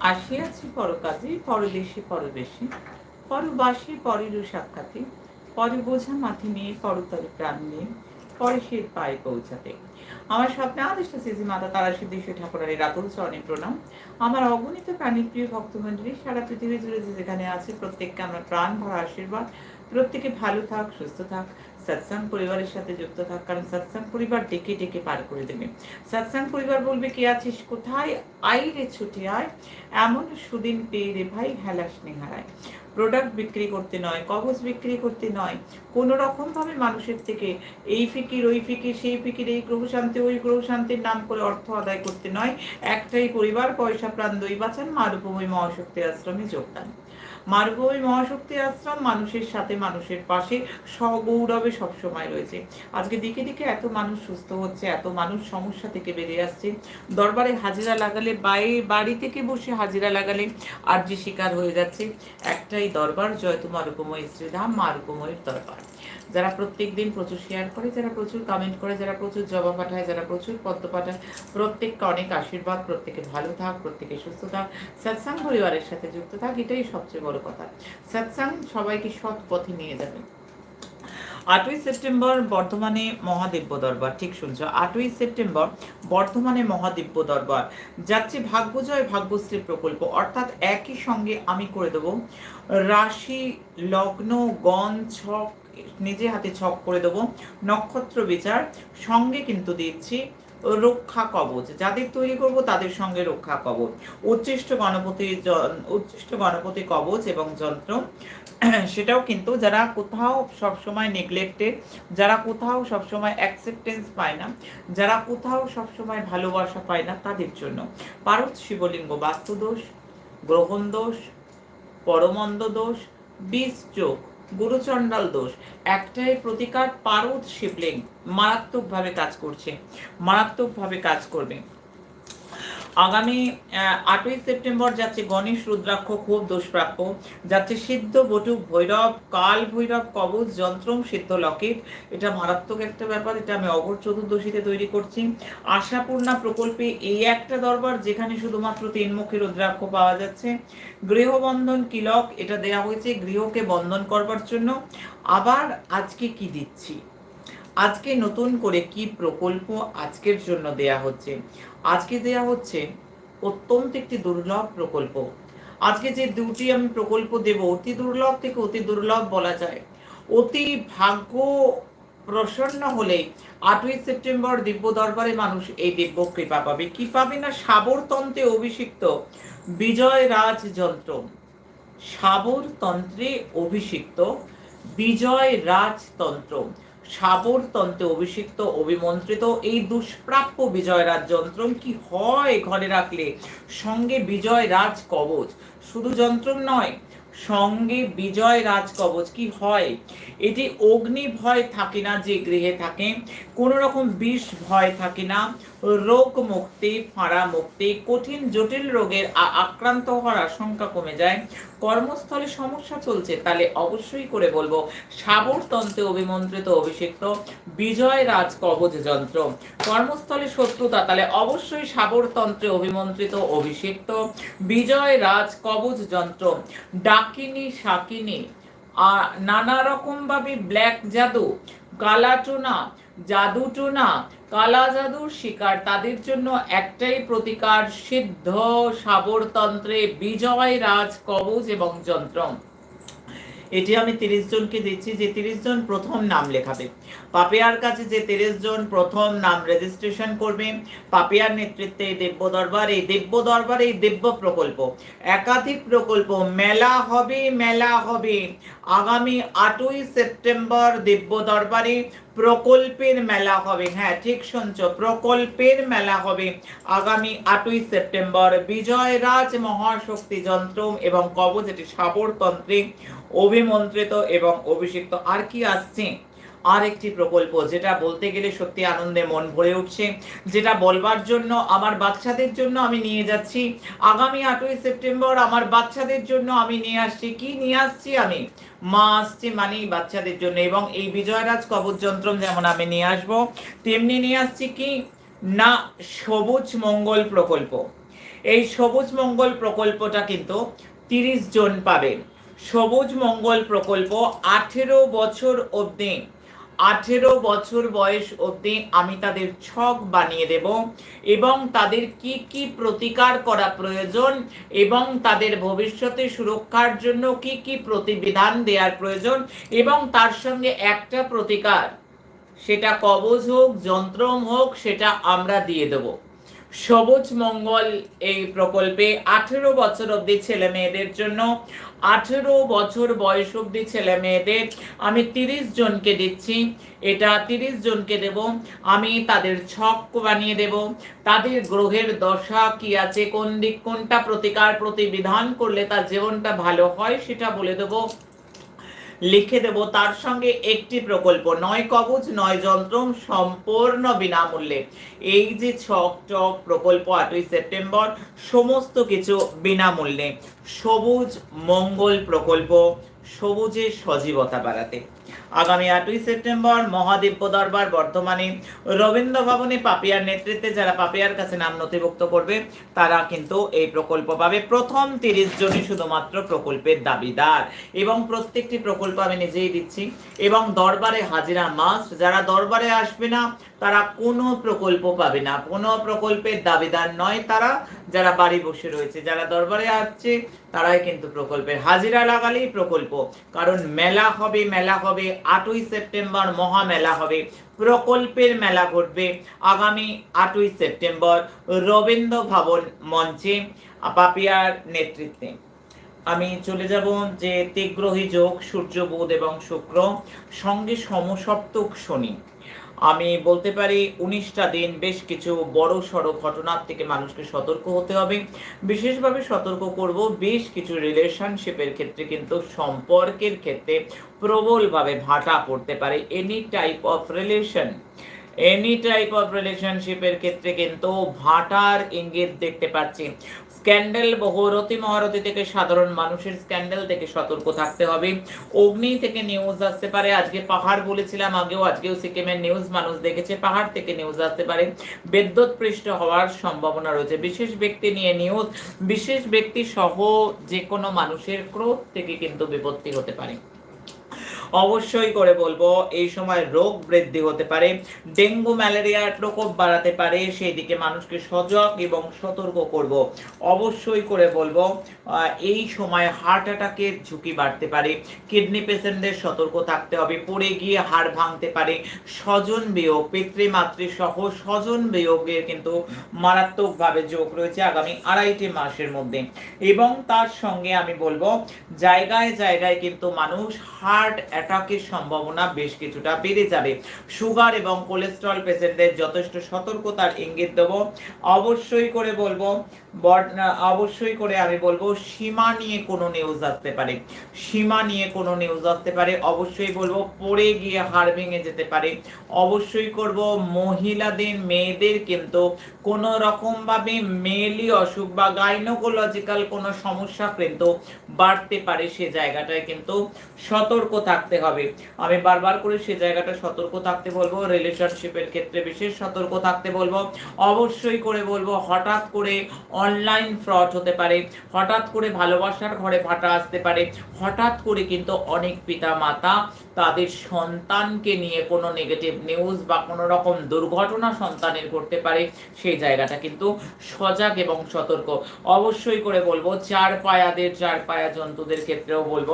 আসিয়াছি পরকাজে পরদেশে পরবেশে পরবাসী পরেরও সাক্ষাতে। পরে বোঝা মাথি নিয়ে পরতরে প্রাণ নিয়ে পরে সে পায়ে পৌঁছাতে। আমার স্বপ্নে আদিষ্ট সিজি মাতা তারা সিদ্ধেশ্বর ঠাকুরের রাতুল চরণে প্রণাম। আমার অগণিত প্রাণী প্রিয় ভক্তমন্ডলী সারা পৃথিবী জুড়ে যে যেখানে আছে, প্রত্যেককে আমরা প্রাণ ভরা আশীর্বাদ। প্রত্যেকে ভালো থাক, সুস্থ থাক সৎসাং পরিবারের সাথে যুক্ত থাক, কারণ সৎসাং পরিবার ডেকে ডেকে পার করে দেবে। সৎসাং পরিবার বলবে, কে আছিস? কোথায়? আই রে ছুটে আয়। এমন সুদিন পেয়ে রে ভাই হেলাস নেহারায়। প্রোডাক্ট বিক্রি করতে নয় কবচ বিক্রি করতে নয়। কোনো রকমভাবে মানুষের থেকে এই ফিকির, ওই ফিকির, সেই ফিকির, এই গ্রহ শান্তি, ওই গ্রহ শান্তির নাম করে অর্থ আদায় করতে নয়। একটাই পরিবার, পয়সা, প্রাণ, দই, বাঁচান মারুভূমি মহাশক্তি আশ্রমে যোগদান। মারুভূমি মহাশক্তি আশ্রম, মানুষের সাথে মানুষের পাশে সগৌরবে সবসময় রয়েছে। আজকে দিকে দিকে এত মানুষ সুস্থ হচ্ছে, এত মানুষ সমস্যা থেকে বেরিয়ে আসছে। দরবারে হাজিরা লাগালে বাড়ি থেকে বসে হাজিরা লাগালে আর যে শিকার হয়ে যাচ্ছে। একটাই দরবার জয় তোমার উপময় শ্রীধাম মা রূপময়ের দরবার। যারা প্রত্যেক দিন প্রচুর শেয়ার করে, যারা প্রচুর কমেন্ট করে, যারা প্রচুর জবা পাঠায়, যারা প্রচুর পদ্ম পাঠায়, প্রত্যেককে অনেক আশীর্বাদ, প্রত্যেকে ভালো থাক, প্রত্যেকে সুস্থ থাক। সৎসাং পরিবারের সাথে যুক্ত থাক, এটাই সবচেয়ে বড় কথা। সৎসাং সবাইকে সৎ পথে নিয়ে যাবে। আটই সেপ্টেম্বর বর্ধমানে মহাদিব্য দরবার, ঠিক শুনছো? আটই সেপ্টেম্বর বর্ধমানে মহাদিব্য দরবার। যাচ্ছে ভাগ্যজয় ভাগ্যশ্রী প্রকল্প, অর্থাৎ একই সঙ্গে আমি করে দেব। রাশি, লগ্ন, গণ, ছক নিজে হাতে ছক করে দেবো। নক্ষত্র বিচার, সঙ্গে কিন্তু দিচ্ছি রক্ষা কবচ। যাদের তৈরি করব তাদের সঙ্গে রক্ষা কবচ। উচ্ছিষ্ট গণপতি উচ্ছিষ্ট গণপতি কবচ এবং যন্ত্র, সেটাও কিন্তু যারা কোথাও সবসময় নেগলেক্টেড যারা কোথাও সবসময় অ্যাকসেপ্টেন্স পায় না, যারা কোথাও সবসময় ভালোবাসা পায় না তাদের জন্য। পারত শিবলিঙ্গ বাস্তুদোষ, গ্রহণ দোষ, পরমন্দ দোষ, বীজ চোখ গুরুচণ্ডাল দোষ। একটাই প্রতিকার পারদ শিবলিং মারাত্মকভাবে কাজ করছে। মারাত্মকভাবে কাজ করবে। আগামী আটই সেপ্টেম্বর যাচ্ছে গণেশ রুদ্রাক্ষ খুব দুষ্প্রাপ্য। যাচ্ছে সিদ্ধ, বটুক, ভৈরব, কাল ভৈরব কবচ যন্ত্রম, সিদ্ধ লকেট। এটা মারাত্মক একটা ব্যাপার, এটা আমি অগর চতুর্দশীতে তৈরি করছি। আশাপূর্ণা প্রকল্পে এই একটা দরবার যেখানে শুধুমাত্র তিনমুখী রুদ্রাক্ষ পাওয়া যাচ্ছে। গৃহবন্ধন কিলক এটা দেয়া হয়েছে গৃহকে বন্ধন করবার জন্য। আবার আজকে কি দিচ্ছি? আজকে নতুন করে কি প্রকল্প আজকের জন্য দেয়া হচ্ছে? আজকে দেয়া হচ্ছে অত্যন্ত একটি দুর্লভ প্রকল্প। আজকে যে দুটি আমি প্রকল্প দেব, অতি দুর্লভ থেকে অতি দুর্লভ বলা যায়। অতি ভাগ্য প্রসন্ন হলে আটই সেপ্টেম্বর দিব্য দরবারে মানুষ এই দিব্য কৃপা পাবে। কি পাবে না? সাবরতন্ত্রে অভিষিক্ত বিজয় রাজ যন্ত্র। সাবরতন্ত্রে অভিষিক্ত বিজয় রাজতন্ত্র সাবরতন্ত্রে অভিষিক্ত, অভিমন্ত্রিত এই দুষ্প্রাপ্য বিজয়রাজ যন্ত্র কি হয় ঘরে রাখলে? সঙ্গে বিজয় রাজ কবচ। শুধু যন্ত্রম নয়, সঙ্গে বিজয় রাজ কবচ কি হয়? এটি অগ্নি ভয় থাকে না যে গৃহে থাকে, কোনো রকম বিষ ভয় থাকে না। রোগ মুক্তি ফাঁড়া মুক্তি কঠিন, জটিল রোগের আক্রান্ত হওয়ার আশঙ্কা কমে যায়। কর্মস্থলে সমস্যা চলছে তাহলে অবশ্যই করে বলব, সাবরতন্ত্রে অভিমন্ত্রিত অভিষিক্ত, বিজয় রাজ কবচ যন্ত্র। কর্মস্থলে শত্রুতা, তাহলে অবশ্যই সাবরতন্ত্রে অভিমন্ত্রিত অভিষিক্ত, বিজয় রাজ কবচ যন্ত্র। ডাকিনী শাকিনী নানা রকম ভাবে ব্ল্যাক জাদু কালাটোনা জাদুটোনা কালা জাদুর শিকার। তাদের জন্য একটাই প্রতিকার, সিদ্ধ সাবরতন্ত্রে বিজয় রাজ কবচ এবং যন্ত্র এটি আমি তিরিশ জনকে দিচ্ছি, যে তিরিশ জন প্রথম নাম লেখাবে। পাপিয়ার কাছে যে তিরিশ জন প্রথম নাম রেজিস্ট্রেশন করবে, পাপিয়ার নেতৃত্বে দেব্য দরবার, এই দেব্য দরবার এই দেব্য প্রকল্প। একাধিক প্রকল্প, মেলা হবে মেলা হবে। আগামী আটই সেপ্টেম্বর দিব্য দরবারে প্রকল্পের মেলা হবে। হ্যাঁ ঠিক শুনছ, প্রকল্পের মেলা হবে আগামী আটই সেপ্টেম্বর। বিজয় রাজ মহাশক্তি যন্ত্র এবং কবচ এটি সাবরতন্ত্রে অভিমন্ত্রিত এবং অভিষিক্ত। আর কি আসছে? আর একটি প্রকল্প, যেটা বলতে গেলে সত্যি আনন্দে মন ভরে উঠছে, যেটা বলবার জন্য আমার বাচ্চাদের জন্য আমি নিয়ে যাচ্ছি। আগামী আটই সেপ্টেম্বর আমার বাচ্চাদের জন্য আমি নিয়ে আসছি। কি নিয়ে আসছি আমি? মা আসছে মানেই বাচ্চাদের জন্য, এবং এই বিজয়রাজ কবচ যন্ত্র যেমন আমি নিয়ে আসব, তেমনি নিয়ে আসছি কি? না, সবুজ মঙ্গল প্রকল্প। এই সবুজ মঙ্গল প্রকল্পটা কিন্তু তিরিশ জন পাবে। সবুজ মঙ্গল প্রকল্প আঠেরো বছর অবধি, আঠেরো বছর বয়স অবধি আমি তাদের ছক বানিয়ে দেব এবং তাদের কি কি প্রতিকার করা প্রয়োজন এবং তাদের ভবিষ্যতে সুরক্ষার জন্য কি কি প্রতিবিধান দেওয়ার প্রয়োজন এবং তার সঙ্গে একটা প্রতিকার, সেটা কবজ হোক, যন্ত্রম হোক, সেটা আমরা দিয়ে দেবো। সবুজ মঙ্গল এই প্রকল্পে আঠেরো বছর অবধি ছেলে মেয়েদের জন্য আঠেরো বছর বয়স অবধি ছেলে মেয়েদের আমি তিরিশ জনকে দিচ্ছি। এটা তিরিশ জনকে দেব। আমি তাদের ছক বানিয়ে দেব। তাদের গ্রহের দশা কি আছে, কোন দিক কোনটা প্রতিকার প্রতিবিধান করলে তার জীবনটা ভালো হয় সেটা বলে দেবো। লিখে দেব তার সঙ্গে একটি প্রকল্প। নয় কবচ নয় যন্ত্র সম্পূর্ণ বিনামূল্যে। এই যে ছক টক প্রকল্প আটই সেপ্টেম্বর, সমস্ত কিছু বিনামূল্যে। সবুজ মঙ্গল প্রকল্প সবুজের সজীবতা বাড়াতে। আগামী আটই সেপ্টেম্বর মহাদিব্য দরবার বর্তমানে রবীন্দ্র ভবনে পাপিয়ার নেতৃত্বে যারা পাপিয়ার কাছে নাম নথিভুক্ত করবে, তারা কিন্তু এই প্রকল্প পাবে। প্রথম তিরিশ জনই শুধুমাত্র প্রকল্পের দাবিদার। এবং প্রত্যেকটি প্রকল্প আমি নিজেই দিচ্ছি। এবং দরবারে হাজিরা মাস্ট যারা দরবারে আসবে না তারা কোনো প্রকল্প পাবে না। কোনো প্রকল্পের দাবিদার নয় তারা, যারা বাড়ি বসে রয়েছে, যারা দরবারে আসছে, তারাই কিন্তু প্রকল্পের হাজিরা লাগালেই প্রকল্প। কারণ মেলা হবে মেলা হবে, আটই সেপ্টেম্বর মহামেলা হবে। প্রকল্পের মেলা ঘটবে আগামী আটই সেপ্টেম্বর রবীন্দ্র ভবন মঞ্চে পাপিয়ার নেতৃত্বে। আমি চলে যাব যে তিগ্রহী যোগ, সূর্য, বুধ এবং শুক্র, সঙ্গে সমসপ্তক শনি। আমি বলতে পারি উনিশটা দিন বেশ কিছু বড় সড়ো ঘটনার থেকে মানুষকে সতর্ক হতে হবে। বিশেষভাবে সতর্ক করব, বেশ কিছু রিলেশনশিপের ক্ষেত্রে কিন্তু সম্পর্কের ক্ষেত্রে প্রবলভাবে ভাটা পড়তে পারে। Any type of relation any type of রিলেশনশিপের ক্ষেত্রে কিন্তু ভাটার ইঙ্গিত দেখতে পাচ্ছি। স্ক্যান্ডেল বহুরতি মহারতি থেকে সাধারণ মানুষের স্ক্যান্ডেল থেকে সতর্ক থাকতে হবে। অগ্নি থেকে নিউজ আসতে পারে। আজকে পাহাড় বলেছিলাম আগেও, আজকেও সিকিমের নিউজ মানুষ দেখেছে। পাহাড় থেকে নিউজ আসতে পারে। বিদ্যুৎ পৃষ্ঠ হওয়ার সম্ভাবনা রয়েছে। বিশেষ ব্যক্তি নিয়ে নিউজ বিশেষ ব্যক্তি সহ যে কোনো মানুষের ক্রোধ থেকে কিন্তু বিপত্তি হতে পারে। অবশ্যই করে বলব, এই সময় রোগ বৃদ্ধি হতে পারে, ডেঙ্গু ম্যালেরিয়ার প্রকোপ বাড়াতে পারে সেই দিকে মানুষকে সজাগ এবং সতর্ক করব। অবশ্যই করে বলব এই সময় হার্ট অ্যাটাকের ঝুঁকি বাড়তে পারে কিডনি পেশেন্টদের সতর্ক থাকতে হবে, পড়ে গিয়ে হাড় ভাঙতে পারে, স্বজন বিয়োগ পিতৃমাতৃ সহ স্বজন বিয়োগের কিন্তু মারাত্মকভাবে যোগ রয়েছে আগামী আড়াইটি মাসের মধ্যে। এবং তার সঙ্গে আমি বলব, জায়গায় জায়গায় কিন্তু মানুষ হার্ট অ্যাটাকের সম্ভাবনা বেশ কিছুটা বেড়ে যাবে। সুগার এবং কোলেস্ট্রল পেশেন্টদের যথেষ্ট সতর্কতার ইঙ্গিত দেব। অবশ্যই করে বলব অবশ্যই করে আমি বলব, সীমা নিয়ে কোনো নিউজ আসতে পারে। সীমা নিয়ে কোনো নিউজ আসতে পারে। অবশ্যই বলব, পড়ে গিয়ে হাড় ভেঙে যেতে পারে। অবশ্যই করব, মহিলাদের, মেয়েদের কিন্তু কোনো রকমভাবে মেলি অসুখ বা গাইনোকোলজিক্যাল কোনো সমস্যা কিন্তু বাড়তে পারে সে জায়গাটায় কিন্তু সতর্ক থাকতে হবে। আমি বারবার করে সে জায়গাটা সতর্ক থাকতে বলব রিলেশনশিপের ক্ষেত্রে বিশেষ সতর্ক থাকতে বলব। অবশ্যই করে বলব, হঠাৎ করে অনলাইন ফ্রড হতে পারে, হঠাৎ করে ভালোবাসার ঘরে ফাটা আসতে পারে, হঠাৎ করে কিন্তু অনেক পিতা মাতা তাদের সন্তানকে নিয়ে কোনো নেগেটিভ নিউজ বা কোনো রকম দুর্ঘটনা সন্তানের ঘটতে পারে, সেই জায়গাটা কিন্তু সজাগ এবং সতর্ক। অবশ্যই করে বলব, চার পায়াদের, চার পায়া জন্তুদের ক্ষেত্রেও বলব,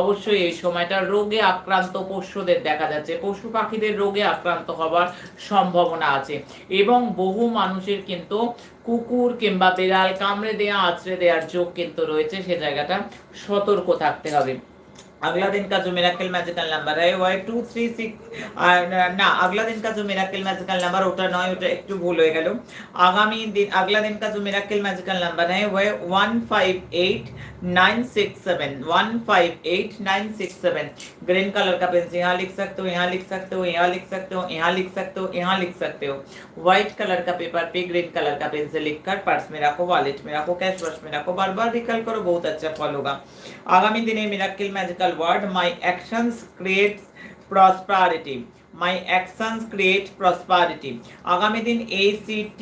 অবশ্যই এই সময়টা রোগে আক্রান্ত পশুদের দেখা যাচ্ছে পশু পাখিদের রোগে আক্রান্ত হবার সম্ভাবনা আছে এবং বহু মানুষের কিন্তু কুকুর কিংবা বিড়াল কামড়ে দেওয়া আছড়ে দেওয়ার যোগ কিন্তু রয়েছে সে জায়গাটা সতর্ক থাকতে হবে अगला दिन का जो मेराकल मैजिकल नंबर है वो है टू थ्री सिक्स ना अगला दिन का जो मेराकल मैजिकल नंबर ওটা নয় ওটা একটু ভুল হয়ে গেল আগামী দিন अगला दिन का जो मेराकल मैजिकल नंबर है वो है one five eight nine six seven one five eight nine six seven green colour का पेन से यहाँ लिख सकते हो यहाँ लिख सकते हो यहाँ लिख सकते हो यहाँ लिख सकते हो यहाँ लिख सकते हो व्हाइट कलर का पेपर पे ग्रीन कलर का पेन से लिख कर पर्स में रखो वॉलेट में रखो कैश पर्स में रखो बार बार रिकल करो बहुत अच्छा फॉल होगा आगामी दिन miracle magical word my actions creates prosperity my actions create prosperity আগামী দিন ACT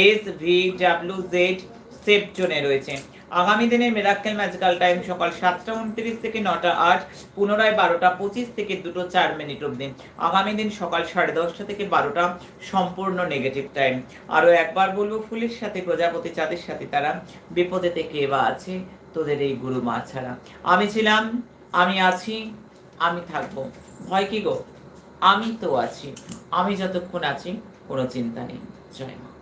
S V W Z safe জোনে রয়েছে আগামী দিনে মেরাক্কেল ম্যাজিক্যাল টাইম সকাল সাতটা উনত্রিশ থেকে নটা আট, পুনরায় বারোটা পঁচিশ থেকে দুটো চার মিনিট অবধি। আগামী দিন সকাল সাড়ে দশটা থেকে বারোটা সম্পূর্ণ নেগেটিভ টাইম আরও একবার বলব, ফুলের সাথে প্রজাপতি, চাঁদের সাথে তারা। বিপদেতে কে বা আছে? তোদের এই গুরু মা ছাড়া। আমি ছিলাম, আমি আছি, আমি থাকব। ভয় কি গো? আমি তো আছি। আমি যতক্ষণ আছি, কোনো চিন্তা নেই। জয় মা।